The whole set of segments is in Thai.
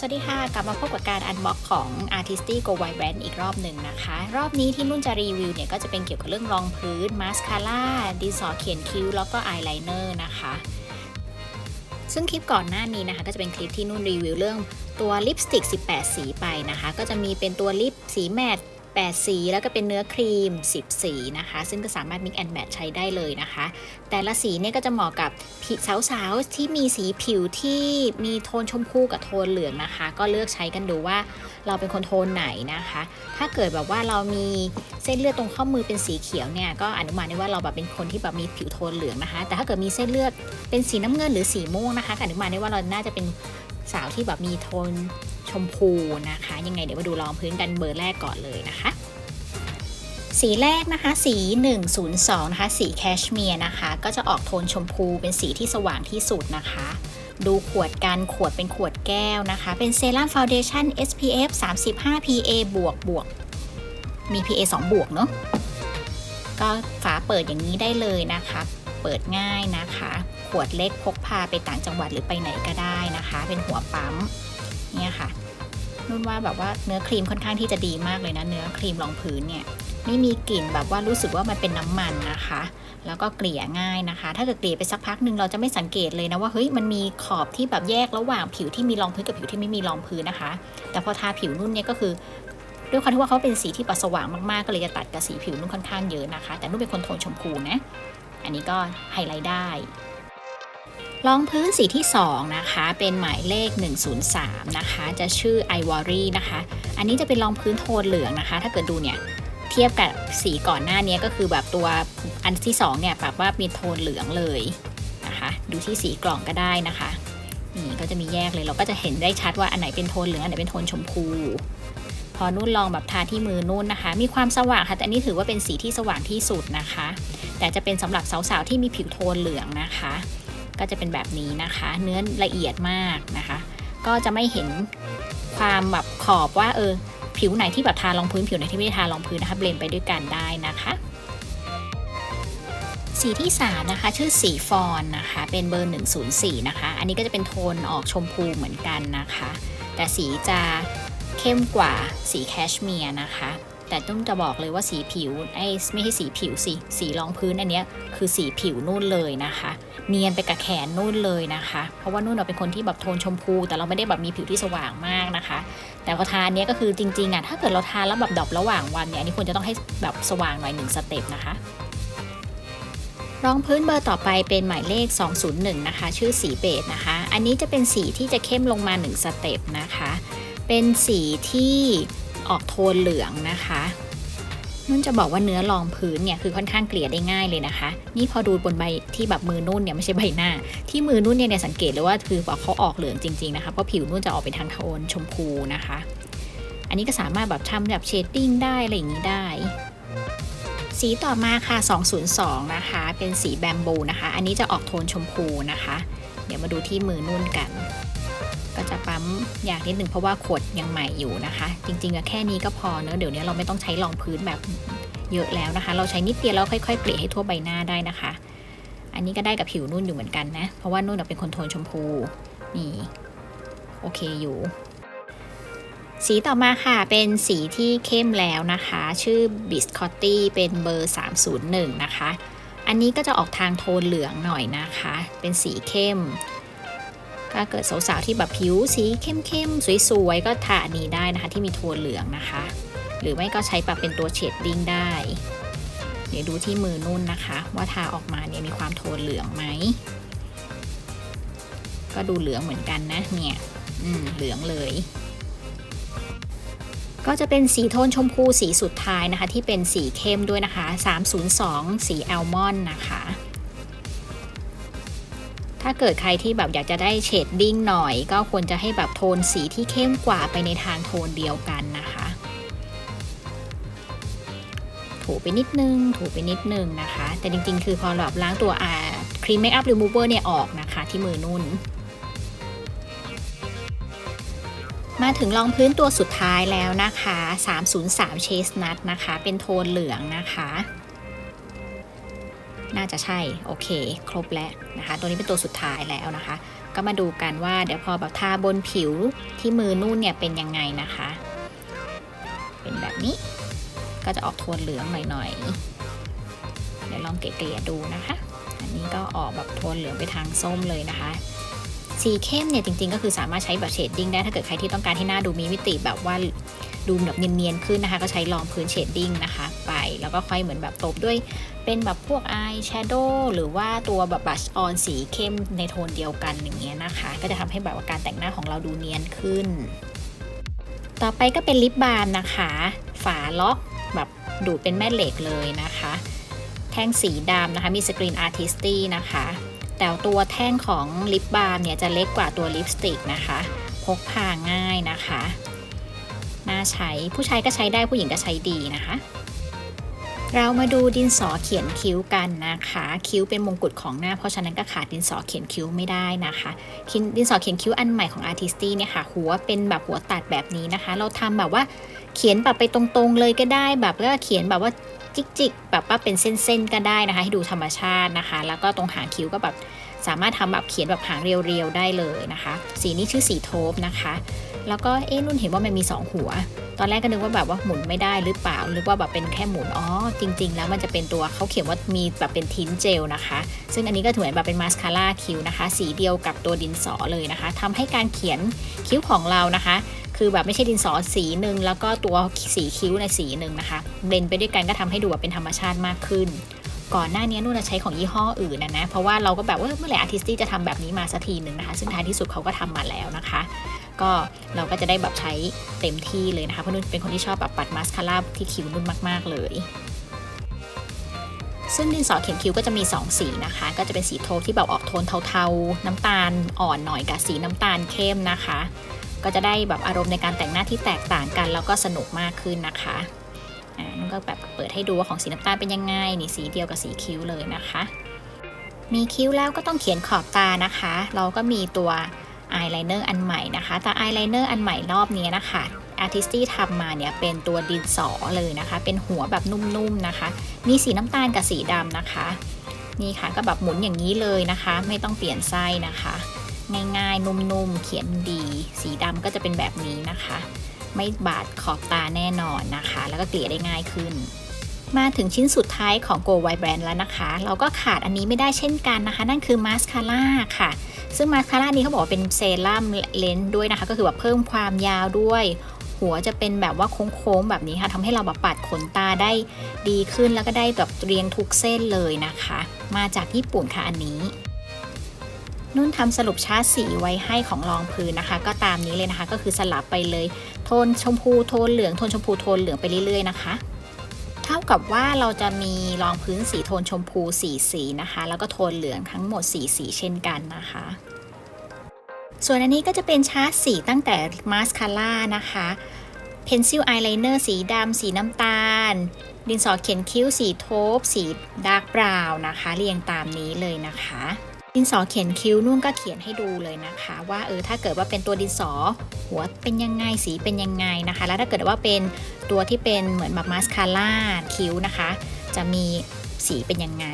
สวัสดีค่ะ กลับมาพบกับการอันบ็อกของ Artisti Go Vibrant อีกรอบหนึ่งนะคะ รอบนี้ที่นุ่นจะรีวิวเนี่ยก็จะเป็นเกี่ยวกับเรื่องรองพื้น มาสคาร่า ดินสอเขียนคิ้ว แล้วก็อายไลเนอร์นะคะ ซึ่งคลิปก่อนหน้านี้นะคะ ก็จะเป็นคลิปที่นุ่นรีวิวเรื่องตัวลิปสติก 18 สีไปนะคะ ก็จะมีเป็นตัวลิปสีแมต 8 สีแล้วก็เป็นเนื้อครีม 10 สีนะคะ ซึ่งก็สามารถ mix and match ใช้ได้เลยนะคะ แต่ละสีเนี่ยก็จะเหมาะกับสาวๆ ที่มีสีผิวที่มีโทนชมพูกับโทนเหลืองนะคะ ก็เลือกใช้กันดูว่าเราเป็นคนโทนไหนนะคะ ถ้าเกิดแบบว่าเรามีเส้นเลือดตรงข้อมือเป็นสีเขียวเนี่ยก็อนุมานได้ว่าเราแบบเป็นคนที่แบบมีผิวโทนเหลืองนะคะ แต่ถ้าเกิดมีเส้นเลือดเป็นสีน้ำเงินหรือสีม่วงนะคะอนุมานได้ว่าเราน่าจะเป็นสาวที่แบบมีโทน ชมพูนะคะ ยังไงเดี๋ยวมาดูรองพื้นกันเบอร์แรกก่อนเลยนะคะ สีแรกนะคะ สี 102 นะคะ สีแคชเมียร์นะคะ ก็จะออกโทนชมพูเป็นสีที่สว่างที่สุดนะคะ ดูขวดกันขวดเป็นขวดแก้วนะคะ เป็นเซรั่มฟาวเดชั่น SPF 35 PA บวกบวกมี PA 2 บวกเนาะก็ฝาเปิดอย่างนี้ได้เลยนะคะ เปิดง่ายนะคะ ขวดเล็กพกพาไปต่างจังหวัดหรือไปไหนก็ได้นะคะ เป็นหัวปั๊มเนี่ยค่ะ นุ่นว่าแบบว่าเนื้อครีมค่อนข้างที่จะดีมากเลยนะ เนื้อครีมรองพื้นเนี่ยไม่มีกลิ่นแบบว่ารู้สึกว่ามันเป็นน้ำมันนะคะ แล้วก็เกลี่ยง่ายนะคะ ถ้าเกิดเกลี่ยไปสักพักหนึ่งเราจะไม่สังเกตเลยนะว่าเฮ้ยมันมีขอบที่แบบแยกระหว่างผิวที่มีรองพื้นกับผิวที่ไม่มีรองพื้นนะคะ แต่พอทาผิวนุ่นเนี่ยก็คือด้วยความที่ว่าเขาเป็นสีที่ปัสว่างมากๆ ก็เลยจะตัดกับสีผิวนุ่นค่อนข้างเยอะนะคะ แต่นุ่นเป็นคนโทนชมพูนะ อันนี้ก็ไฮไลท์ได้ รองพื้นสีที่ 2 นะคะ เป็นหมายเลข 103 นะคะ จะชื่อ Ivory นะคะ อันนี้จะเป็นรองพื้นโทนเหลืองนะคะ ถ้าเกิดดูเนี่ย เทียบกับสีก่อนหน้านี้ก็คือแบบตัวอันที่ 2 เนี่ยแบบว่ามีโทนเหลืองเลยนะคะ ดูที่สีกล่องก็ได้นะคะ นี่ก็จะมีแยกเลย เราก็จะเห็นได้ชัดว่าอันไหนเป็นโทนเหลือง อันไหนเป็นโทนชมพู พอนุ่นลองแบบทาที่มือนุ่นนะคะ มีความสว่างค่ะ แต่อันนี้ถือว่าเป็นสีที่สว่างที่สุดนะคะ แต่จะเป็นสำหรับสาวๆที่มีผิวโทนเหลืองนะคะ ก็จะเป็นแบบนี้นะคะ เนื้อละเอียดมากนะคะ ก็จะไม่เห็นความแบบขอบว่าเออผิวไหนที่แบบทารองพื้นผิวไหนที่ไม่ได้ทารองพื้นนะคะเบลนไปด้วยกันได้นะคะสีที่ 3 นะคะ ชื่อสีฟอนนะคะ เป็นเบอร์ 104 นะคะ อันนี้ก็จะเป็นโทนออกชมพูเหมือนกันนะคะ แต่สีจะเข้มกว่าสีแคชเมียร์นะคะ แต่ต้องจะบอกเลยว่าสีผิวไอ้ไม่ใช่สีผิวสิสีรองพื้นอันเนี้ยคือสีผิวนู่นเลยนะคะ เนียนไปกับแขนนู่นเลยนะคะ เพราะว่านู่นเราเป็นคนที่แบบโทนชมพู แต่เราไม่ได้แบบมีผิวที่สว่างมากนะคะ แต่พอทานเนี้ยก็คือจริงๆอะถ้าเกิดเราทานแล้วแบบดอประหว่างวันเนี่ยอันนี้ควรจะต้องให้แบบสว่างหน่อยหนึ่งสเต็ปนะคะรองพื้นเบอร์ต่อไปเป็นหมายเลข 201 นะคะ ชื่อสีเบจนะคะ อันนี้จะเป็นสีที่จะเข้มลงมา 1 สเต็ปนะคะ เป็นสีที่ ออกโทนเหลืองนะคะนุ่นจะบอกว่าเนื้อรองพื้นเนี่ยคือค่อนข้างเกลี่ยได้ง่ายเลยนะคะ นี่พอดูบนใบที่แบบมือนุ่นเนี่ยไม่ใช่ใบหน้า ที่มือนุ่นเนี่ยเนี่ยสังเกตเลยว่าคือบอกเขาออกเหลืองจริงๆนะคะ เพราะผิวนุ่นจะออกไปทางโทนชมพูนะคะ อันนี้ก็สามารถแบบทำแบบเชดดิ้งได้อะไรอย่างนี้ได้ สีต่อมาค่ะ 202 นะคะ เป็นสีแบมบูนะคะ อันนี้จะออกโทนชมพูนะคะ เดี๋ยวมาดูที่มือนุ่นกัน ก็จะปั๊มอย่างนิดหนึ่งเพราะว่าขวดยังใหม่อยู่นะคะ จริงๆอะแค่นี้ก็พอเนอะเดี๋ยวนี้เราไม่ต้องใช้รองพื้นแบบเยอะแล้วนะคะ เราใช้นิดเดียวแล้วค่อยๆเกลี่ยให้ทั่วใบหน้าได้นะคะ อันนี้ก็ได้กับผิวนุ่นอยู่เหมือนกันนะ เพราะว่านุ่นเป็นคนโทนชมพูนี่โอเคอยู่ สีต่อมาค่ะเป็นสีที่เข้มแล้วนะคะ ชื่อ Biscotti เป็นเบอร์ 301 นะคะ อันนี้ก็จะออกทางโทนเหลืองหน่อยนะคะ เป็นสีเข้ม ถ้าเกิดสาวๆที่แบบผิวสีเข้มๆ สวยๆ ก็ทาอันนี้ได้นะคะ ที่มีโทนเหลืองนะคะ หรือไม่ก็ใช้ปรับเป็นตัวเชดดิ้งได้ เดี๋ยวดูที่มือนุ่นนะคะ ว่าทาออกมาเนี่ยมีความโทนเหลืองไหม ก็ดูเหลืองเหมือนกันนะเนี่ยอืมเหลืองเลยก็จะเป็นสีโทนชมพูสีสุดท้ายนะคะ ที่เป็นสีเข้มด้วยนะคะ 302 สีแอลมอนด์นะคะ ถ้าเกิดใครที่แบบอยากจะได้เฉดดิ้งหน่อย ก็ควรจะให้แบบโทนสีที่เข้มกว่าไปในทางโทนเดียวกันนะคะ ถูไปนิดนึง ถูไปนิดนึงนะคะ แต่จริงๆ คือพอแบบล้างตัวอาครีมเมคอัพรีมูเวอร์เนี่ยออกนะคะ ที่มือนุ่น มาถึงรองพื้นตัวสุดท้ายแล้วนะคะ 303 เชสนัทนะคะ เป็นโทนเหลืองนะคะ น่าจะใช่โอเค ครบแล้วนะคะ ตัวนี้เป็นตัวสุดท้ายแล้วนะคะ ก็มาดูกันว่าเดี๋ยวพอแบบทาบนผิวที่มือนุ่นเนี่ยเป็นยังไงนะคะ เป็นแบบนี้ก็จะออกโทนเหลืองหน่อยๆ เดี๋ยวลองเกลี่ยดูนะคะ อันนี้ก็ออกแบบโทนเหลืองไปทางส้มเลยนะคะสีเข้มเนี่ยจริงๆ ก็คือสามารถใช้แบบเชดดิ้งได้ถ้าเกิดใครที่ต้องการให้หน้าดูมีมิติแบบว่าดูแบบเนียนๆขึ้นนะคะ ก็ใช้รองพื้นเชดดิ้งนะคะ ไปแล้วก็ค่อยเหมือนแบบตบด้วย เป็นแบบพวกอายแชโดว์หรือว่าตัวแบบบัชออนสีเข้มในโทนเดียวกันอย่างเงี้ยนะคะ ก็จะทำให้แบบว่าการแต่งหน้าของเราดูเนียนขึ้น ต่อไปก็เป็นลิปบาล์มนะคะ ฝาล็อกแบบดูดเป็นแม่เหล็กเลยนะคะ แท่งสีดำนะคะ มีสกรีนอาร์ติสตี้นะคะ แต่ตัวแท่งของลิปบาล์มเนี่ยจะเล็กกว่าตัวลิปสติกนะคะ พกพาง่ายนะคะ น่าใช้ผู้ชายก็ใช้ได้ผู้หญิงก็ใช้ดีนะคะ เรามาดูดินสอเขียนคิ้วกันนะคะ คิ้วเป็นมงกุฎของหน้า เพราะฉะนั้นก็ขาดดินสอเขียนคิ้วไม่ได้นะคะดินสอเขียนคิ้วอันใหม่ของ Artisty เนี่ยค่ะ หัวเป็นแบบหัวตัดแบบนี้นะคะ เราทำแบบว่าเขียนแบบไปตรงๆเลยก็ได้ แบบก็เขียนแบบว่าจิกๆแบบว่าเป็นเส้นๆก็ได้นะคะ ให้ดูธรรมชาตินะคะ แล้วก็ตรงหางคิ้วก็แบบสามารถทำแบบเขียนแบบหางเรียวๆได้เลยนะคะ สีนี้ชื่อสีโทบนะคะ แล้วก็เอ๊ะนุ่นเห็นว่ามันมี 2 หัว ตอนแรกก็นึกว่าแบบว่าหมุนไม่ได้หรือเปล่าหรือว่าแบบเป็นแค่หมุนอ๋อจริง ๆ แล้วมันจะเป็นตัวเขาเขียนว่ามีแบบเป็นทินเจลนะคะ ซึ่งอันนี้ก็ถือเหมือนแบบเป็นมาสคาร่าคิ้วนะคะ สีเดียวกับตัวดินสอเลยนะคะทำให้การเขียนคิ้วของเรานะคะคือแบบไม่ใช่ดินสอสีหนึ่งแล้วก็ตัวสีคิ้วในสีหนึ่งนะคะเบลนไปด้วยกันก็ทำให้ดูแบบเป็นธรรมชาติมากขึ้น ก่อนหน้านี้นุ่นใช้ของยี่ห้ออื่นนะนะ เพราะว่าเราก็แบบว่าเมื่อไหร่อาร์ติสตี้จะทำแบบนี้มาสักทีหนึ่งนะคะ ซึ่งท้ายที่สุดเขาก็ทำมาแล้วนะคะ ก็เราก็จะได้แบบใช้เต็มที่เลยนะคะ เพราะนุ่นเป็นคนที่ชอบแบบปัดมาสคาร่าที่คิ้วนุ่นมาก ๆ เลยซึ่งดินสอเขียนคิ้วก็จะมี 2 สีนะคะ ก็จะเป็นสีโทนที่แบบออกโทนเทาๆ น้ำตาลอ่อนหน่อยกับสีน้ำตาลเข้มนะคะ ก็จะได้แบบอารมณ์ในการแต่งหน้าที่แตกต่างกัน แล้วก็สนุกมากขึ้นนะคะ อ่านุ่นก็แบบเปิดให้ดูว่าของสีน้ำตาลเป็นยังไงนี่สีเดียวกับสีคิ้วเลยนะคะ มีคิ้วแล้วก็ต้องเขียนขอบตานะคะ เราก็มีตัวอายไลเนอร์อันใหม่นะคะ แต่อายไลเนอร์อันใหม่รอบนี้นะคะ Artisty ทำมาเนี่ยเป็นตัวดินสอเลยนะคะ เป็นหัวแบบนุ่มๆนะคะ มีสีน้ำตาลกับสีดำนะคะ นี่ค่ะก็แบบหมุนอย่างนี้เลยนะคะ ไม่ต้องเปลี่ยนไส้นะคะ ง่ายๆนุ่มๆเขียนดี สีดำก็จะเป็นแบบนี้นะคะ ไม่บาดขอบตาแน่นอนนะคะ แล้วก็เกลี่ยได้ง่ายขึ้น มาถึงชิ้นสุดท้ายของ Go White Brand แล้วนะคะ เราก็ขาดอันนี้ไม่ได้เช่นกันนะคะ นั่นคือมาสคาร่าค่ะ ซึ่งมาสคาร่านี้เขาบอกว่าเป็นเซรั่มเลนส์ด้วยนะคะ ก็คือแบบเพิ่มความยาวด้วยหัวจะเป็นแบบว่าโค้งๆแบบนี้ค่ะทำให้เราแบบปัดขนตาได้ดีขึ้นแล้วก็ได้แบบเรียงทุกเส้นเลยนะคะ มาจากญี่ปุ่นค่ะอันนี้ นุ่นทำสรุปชาร์ตสีไว้ให้ของรองพื้นนะคะ ก็ตามนี้เลยนะคะ ก็คือสลับไปเลยโทนชมพูโทนเหลืองโทนชมพูโทนเหลืองไปเรื่อยๆนะคะ เท่ากับว่าเราจะมีรองพื้นสีโทนชมพูสีสีนะคะ แล้วก็โทนเหลืองทั้งหมดสีสีเช่นกันนะคะ ส่วนอันนี้ก็จะเป็นชาร์ตสีตั้งแต่มาสคาร่านะคะเพนซิลอายไลเนอร์สีดำสีน้ำตาล ดินสอเขียนคิ้วสีโทบสีดาร์กบราวน์นะคะ เรียงตามนี้เลยนะคะ ดินสอเขียนคิ้วนุ่นก็เขียนให้ดูเลยนะคะ ว่าเออถ้าเกิดว่าเป็นตัวดินสอ หัวเป็นยังไงสีเป็นยังไงนะคะ แล้วถ้าเกิดว่าเป็นตัวที่เป็นเหมือนแบบมาสคาร่าคิ้วนะคะ จะมีสีเป็นยังไง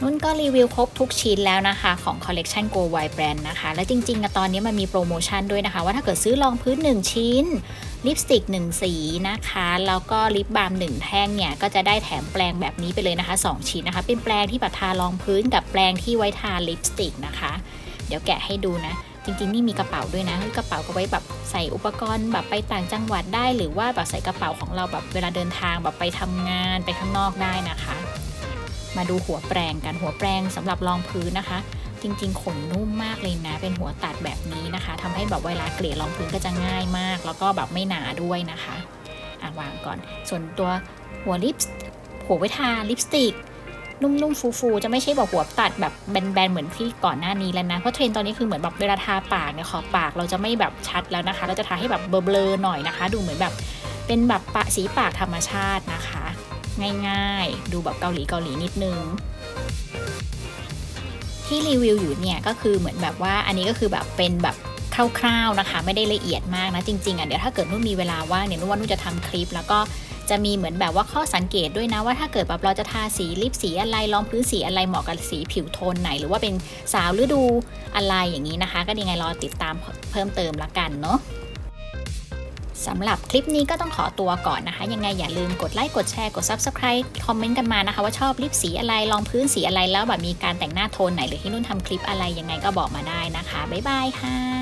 นุ่นก็รีวิวครบทุกชิ้นแล้วนะคะ ของ Collection Go White Brand นะคะ และจริงๆตอนนี้มันมีโปรโมชั่นด้วยนะคะ ว่าถ้าเกิดซื้อรองพื้น 1 ชิ้น ลิปสติก 1 สีนะคะ แล้วก็ลิปบาล์ม1แท่งเนี่ย ก็จะได้แถมแปรงแบบนี้ไปเลยนะคะ 2 ชิ้นนะคะ เป็นแปรงที่แบบทารองพื้นกับแปรงที่ไว้ทาลิปสติกนะคะ เดี๋ยวแกะให้ดูนะ จริงๆ นี่มีกระเป๋าด้วยนะ กระเป๋าก็ไว้แบบใส่อุปกรณ์แบบไปต่างจังหวัดได้ หรือว่าแบบใส่กระเป๋าของเราแบบเวลาเดินทางแบบไปทำงานไปข้างนอกได้นะคะ มาดูหัวแปรงกัน หัวแปรงสำหรับรองพื้นนะคะจริงๆ ขนนุ่มมากเลยนะ เป็นหัวตัดแบบนี้นะคะ แบบเวลาเกลี่ยรองพื้นก็จะง่ายมาก แล้วก็แบบไม่หนาด้วยนะคะอะวางก่อน ส่วนตัวหัวลิปหัวไว้ทาลิปสติกนุ่มๆ ฟูๆ จะไม่ใช่แบบหัวตัดแบบแบนๆ เหมือนที่ก่อนหน้านี้แล้วนะ เพราะเทรนตอนนี้คือเหมือนแบบเวลาทาปากเนี่ยขอบปากเราจะไม่แบบชัดแล้วนะคะ เราจะทาให้แบบเบลอๆ หน่อยนะคะ ดูเหมือนแบบเป็นแบบปะสีปากธรรมชาตินะคะ ง่ายๆ ดูแบบเกาหลีเกาหลีนิดนึง ที่รีวิวอยู่เนี่ยก็คือเหมือนแบบว่าอันนี้ก็คือแบบเป็นแบบ คร่าวๆนะคะ ไม่ได้ละเอียดมากนะจริงๆอะเดี๋ยวถ้าเกิดนุ่นมีเวลาว่างเนี่ยนุ่นว่านุ่นจะทำคลิป แล้วก็จะมีเหมือนแบบว่าข้อสังเกตด้วยนะว่าถ้าเกิดแบบเราจะทาสีลิปสีอะไรรองพื้นสีอะไรเหมาะกับสีผิวโทนไหน หรือว่าเป็นสาวฤดูอะไรอย่างนี้นะคะ ก็ยังไงรอติดตามเพิ่มเติมละกันเนาะสำหรับคลิปนี้ก็ต้องขอตัวก่อนนะคะ ยังไงอย่าลืมกดไลค์กดแชร์กด Subscribe คอมเมนต์กันมานะคะ ว่าชอบลิปสีอะไรรองพื้นสีอะไรแล้วแบบมีการแต่งหน้าโทนไหนหรือที่นุ่นทำคลิปอะไรยังไงก็บอกมาได้นะคะ บ๊ายบายค่ะ